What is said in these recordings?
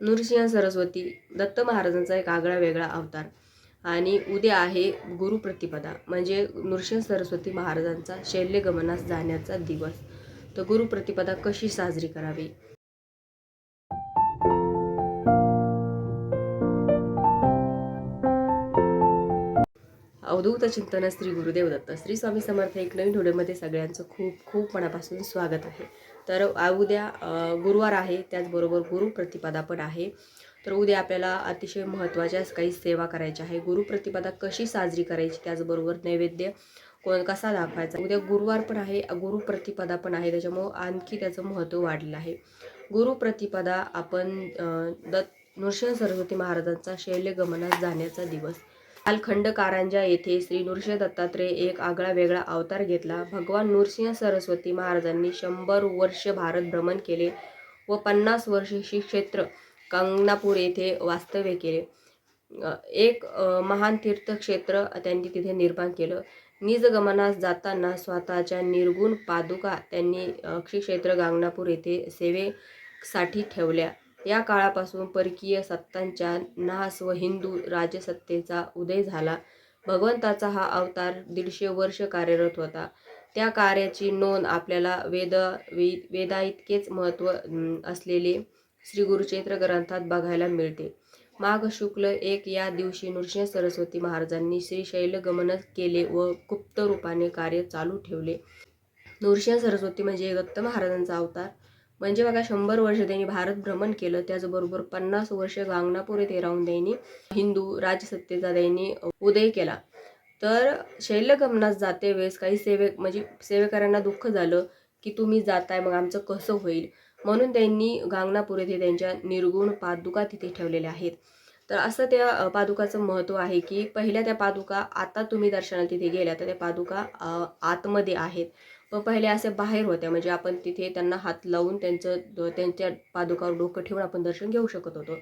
नृसिंह सरस्वती दत्त महाराजांचा एक आगळा वेगळा अवतार. आणि उद्या आहे गुरुप्रतिपदा म्हणजे नृसिंह सरस्वती महाराजांचा शैल्यगमनास जाण्याचा दिवस. तर गुरुप्रतिपदा कशी साजरी करावी? अवधूत चिंतन श्री गुरुदेव दत्त श्री स्वामी समर्थ एक नवीन व्हिडिओमध्ये सगळ्यांचं खूप खूप मनापासून स्वागत आहे. तर उद्या गुरुवार आहे त्याचबरोबर गुरुप्रतिपदा पण आहे. तर उद्या आपल्याला अतिशय महत्त्वाच्या काही सेवा करायच्या आहे. गुरुप्रतिपदा कशी साजरी करायची त्याचबरोबर नैवेद्य कोण कसा दाखवायचा? उद्या गुरुवार पण आहे गुरुप्रतिपदा पण आहे त्याच्यामुळं आणखी त्याचं महत्त्व वाढलेलं आहे. गुरुप्रतिपदा आपण दत्त नृसिंह सरस्वती महाराजांचा शैल्यगमनास जाण्याचा दिवस कालखंड कारंजा येथे श्री नृसिंह दत्तात्रय एक आगळा वेगळा अवतार घेतला. भगवान नृसिंह सरस्वती महाराजांनी शंभर वर्ष भारत भ्रमण केले व पन्नास वर्ष श्री क्षेत्र कंगनापूर येथे वास्तव्य केले. एक महान तीर्थक्षेत्र त्यांनी तिथे निर्माण केलं. निजगमनास जाताना स्वतःच्या निर्गुण पादुका त्यांनी अ, श्री क्षेत्र येथे सेवेसाठी ठेवल्या. या काळापासून परकीय सत्तांच्या नाश व हिंदू राजसत्तेचा उदय झाला. भगवंताचा हा अवतार दीडशे वर्ष कार्यरत होता. त्या कार्याची नोंद आपल्याला वेद वे वेदाइतकेच महत्त्व असलेले श्री गुरुचैत्र ग्रंथात बघायला मिळते. माघ शुक्ल एक या दिवशी नृसिंह सरस्वती महाराजांनी श्रीशैल गमन केले व गुप्त रूपाने कार्य चालू ठेवले. नृसिंह सरस्वती म्हणजे दत्त महाराजांचा अवतार. म्हणजे बघा शंभर वर्ष त्यांनी भारत भ्रमण केलं. त्याचबरोबर पन्नास वर्ष गांगनापूर येथे राहून त्यांनी हिंदू राजसत्तेचा त्यांनी उदय केला. तर शैल्यगमनास जाते वेळेस काही सेवे म्हणजे सेवेकरांना दुःख झालं की तुम्ही जाताय मग आमचं कसं होईल? म्हणून त्यांनी गांगनापूर येथे त्यांच्या निर्गुण पादुका तिथे ठेवलेल्या आहेत. तर असं त्या पादुकाचं महत्त्व आहे की पहिल्या त्या पादुका आता तुम्ही दर्शनाला तिथे गेल्या तर त्या पादुका आतमध्ये आहेत. व पहिले असे बाहेर होत्या म्हणजे आपण तिथे त्यांना हात लावून त्यांचं द- त्यांच्या पादुकावर डोकं ठेवून आपण दर्शन घेऊ शकत होतो.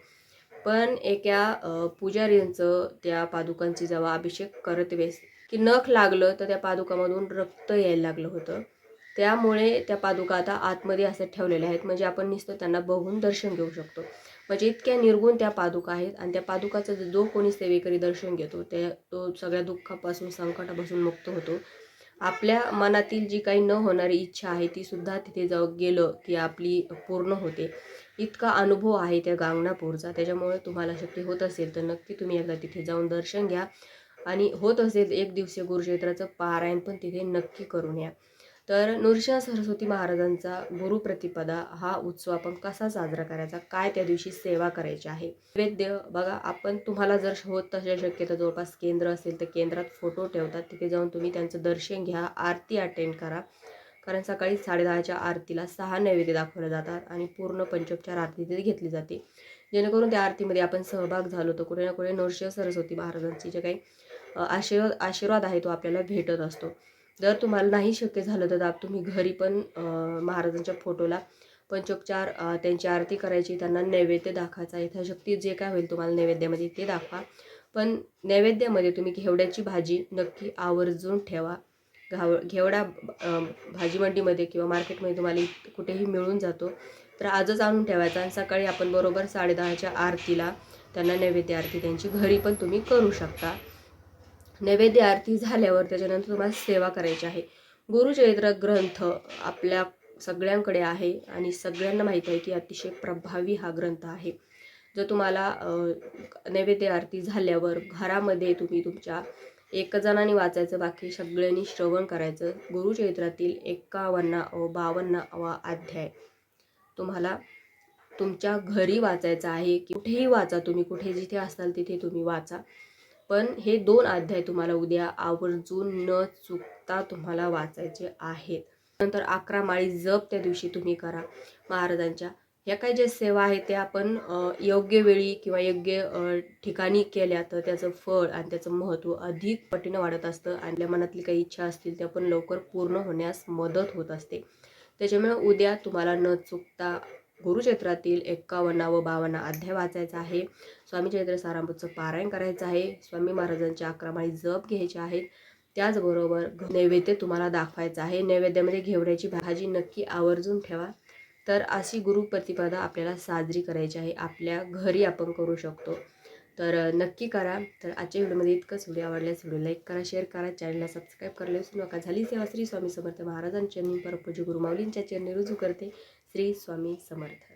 पण एका पुजारींचं त्या पादुकांची जेव्हा अभिषेक करत वेळेस की नख लागलं तर त्या पादुकामधून रक्त यायला लागलं होतं. त्यामुळे त्या पादुका आता आतमध्ये असं ठेवलेल्या आहेत. म्हणजे आपण नुसतं त्यांना बघून दर्शन घेऊ शकतो. म्हणजे इतक्या निर्गुण त्या पादुका आहेत आणि त्या पादुकाचं जो कोणी सेवेकरी दर्शन घेतो त्या तो सगळ्या दुःखापासून संकटापासून मुक्त होतो. आपल्या मनातील जी काही न होणारी इच्छा आहे ती सुद्धा तिथे जाऊ गेलं की आपली पूर्ण होते. इतका अनुभव आहे त्या गांगणापूरचा. त्याच्यामुळे तुम्हाला शक्य होत असेल तर नक्की तुम्ही एकदा तिथे जाऊन दर्शन घ्या. आणि होत असेल एक दिवसीय गुरुक्षेत्राचं पारायण पण तिथे नक्की करून या. तर नृसिंह सरस्वती महाराजांचा गुरुप्रतिपदा हा उत्सव आपण कसा साजरा करायचा? काय त्या दिवशी सेवा करायची आहे? नैवेद्य बघा आपण तुम्हाला जर होत तशा शक्यता जवळपास केंद्र असेल तर केंद्रात फोटो ठेवतात. तिथे जाऊन तुम्ही त्यांचं दर्शन घ्या आरती अटेंड करा. कारण सकाळी साडेदहाच्या आरतीला सहा नैवेद्य दाखवले जातात आणि पूर्ण पंचोपचार आरती तिथे घेतली जाते. जेणेकरून त्या आरतीमध्ये आपण सहभाग झालो तर कुठे ना कुठे नृसिंह सरस्वती महाराजांची जे काही आशीर्वाद आशीर्वाद आहे तो आपल्याला भेटत असतो. जर तुम्हाला नाही शक्य झालं तर आप- तुम्ही घरी पण महाराजांच्या फोटोला पंचोपचार त्यांची आरती करायची त्यांना नैवेद्य दाखवायचा. यथाशक्ती जे काय होईल तुम्हाला नैवेद्यामध्ये ते दाखवा. पण नैवेद्यामध्ये तुम्ही घेवड्याची भाजी नक्की आवर्जून ठेवा. घाव घेवडा भाजी मंडीमध्ये किंवा मार्केटमध्ये तुम्हाला कुठेही मिळून जातो. तर आजच आणून ठेवायचा आणि सकाळी आपण बरोबर साडेदहाच्या आरतीला त्यांना नैवेद्य आरती त्यांची घरी पण तुम्ही करू शकता. नैवेद्य आरती झाल्यावर त्याच्यानंतर तुम्हाला सेवा करायची आहे. गुरुचरित्र ग्रंथ आपल्या सगळ्यांकडे आहे आणि सगळ्यांना माहीत आहे की अतिशय प्रभावी हा ग्रंथ आहे. जर तुम्हाला नैवेद्य आरती झाल्यावर घरामध्ये तुम्ही तुमच्या एक जणांनी वाचायचं बाकी सगळ्यांनी श्रवण करायचं गुरुचरित्रातील एकावन्न व बावन्नावा अध्याय तुम्हाला तुमच्या घरी वाचायचा आहे. कुठेही वाचा तुम्ही कुठे जिथे असाल तिथे तुम्ही वाचा. पण हे दोन अध्याय तुम्हाला उद्या आवर्जून न चुकता तुम्हाला वाचायचे आहेत. नंतर अकरा माळी जप त्या दिवशी तुम्ही करा. महाराजांच्या ह्या काही ज्या सेवा आहेत त्या आपण योग्य वेळी किंवा योग्य ठिकाणी केल्या तर त्याचं फळ आणि त्याचं महत्त्व अधिक पटीनं वाढत असतं आणि आपल्या मनातली काही इच्छा असतील त्या पण लवकर पूर्ण होण्यास मदत होत असते. त्याच्यामुळे उद्या तुम्हाला न चुकता गुरुक्षेत्रातील एक्कावन्न व बावन्न अध्याय वाचायचा आहे. स्वामी चैत्र सारामृतचं पारायण करायचं आहे. स्वामी महाराजांच्या अकरा जप घ्यायचे आहेत. त्याचबरोबर नैवेद्य तुम्हाला दाखवायचं आहे. नैवेद्यामध्ये म्हणजे घेवड्याची भाजी नक्की आवर्जून ठेवा. तर अशी गुरुप्रतिपदा आपल्याला साजरी करायची आहे. आपल्या घरी आपण करू शकतो. तर नक्की करा. तर आजच्या व्हिडिओमध्ये इतकंच. व्हिडिओ आवडल्यास व्हिडिओ लाईक करा शेअर करा. चॅनलला सबस्क्राईब करायला विसरू नका. झाली सेवा श्री स्वामी समर्थ महाराजांच्या मी परपूजी गुरुमाऊलींच्या चरणी रुजू करते. श्री स्वामी समर्थ.